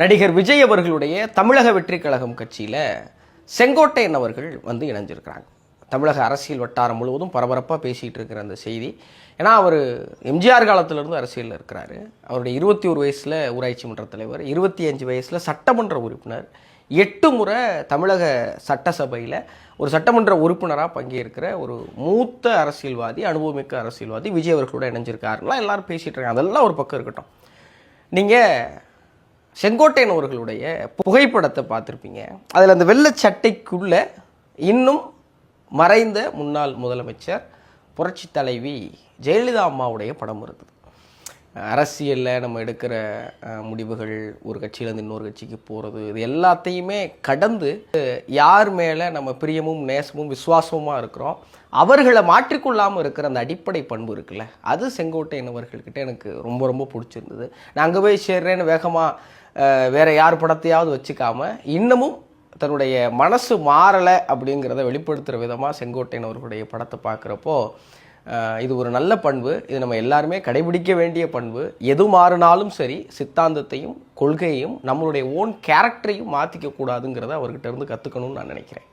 நடிகர் விஜய் அவர்களுடைய தமிழக வெற்றி கழகம் கட்சியில் செங்கோட்டையன் அவர்கள் வந்து இணைஞ்சிருக்கிறாங்க. தமிழக அரசியல் வட்டாரம் முழுவதும் பரபரப்பாக பேசிகிட்டு இருக்கிற அந்த செய்தி. ஏன்னா அவர் எம்ஜிஆர் காலத்திலிருந்து அரசியலில் இருக்கிறாரு. அவருடைய இருபத்தி ஒரு வயசில் ஊராட்சி மன்ற தலைவர் இருபத்தி அஞ்சு வயசில் சட்டமன்ற உறுப்பினர் எட்டு முறை தமிழக சட்டசபையில் ஒரு சட்டமன்ற உறுப்பினராக பங்கேற்கிற ஒரு மூத்த அரசியல்வாதி அனுபவமிக்க அரசியல்வாதி விஜய் அவர்களோட இணைஞ்சிருக்காருலாம் எல்லாரும் பேசிகிட்டு இருக்காங்க. அதெல்லாம் ஒரு பக்கம் இருக்கட்டும். நீங்கள் செங்கோட்டையன் அவர்களுடைய புகைப்படத்தை பார்த்துருப்பீங்க. அதில் அந்த வெள்ளை சட்டைக்குள்ளே இன்னும் மறைந்த முன்னாள் முதலமைச்சர் புரட்சி தலைவி ஜெயலலிதா அம்மாவுடைய படம் இருக்குது. அரசியலில் நம்ம எடுக்கிற முடிவுகள் ஒரு கட்சியிலேருந்து இன்னொரு கட்சிக்கு போகிறது இது எல்லாத்தையுமே கடந்து யார் மேலே நம்ம பிரியமும் நேசமும் விசுவாசமுமாக இருக்கிறோம் அவர்களை மாற்றிக்கொள்ளாமல் இருக்கிற அந்த அடிப்படை பண்பு இருக்குல்ல அது செங்கோட்டையன் அவர்கள்கிட்ட எனக்கு ரொம்ப ரொம்ப பிடிச்சிருந்தது. நான் அங்கே போய் சேர்றேன்னு வேகமாக வேறு யார் படத்தையாவது வச்சுக்காமல் இன்னமும் தன்னுடைய மனசு மாறலை அப்படிங்கிறத வெளிப்படுத்துகிற விதமாக செங்கோட்டையன் அவர்களுடைய படத்தை பார்க்குறப்போ இது ஒரு நல்ல பண்பு. இது நம்ம எல்லாருமே கடைபிடிக்க வேண்டிய பண்பு. எது மாறினாலும் சரி சித்தாந்தத்தையும் கொள்கையையும் நம்மளுடைய ஓன் கேரக்டரையும் மாற்றிக்க கூடாதுங்கிறத அவர்கிட்ட இருந்து கற்றுக்கணும்னு நான் நினைக்கிறேன்.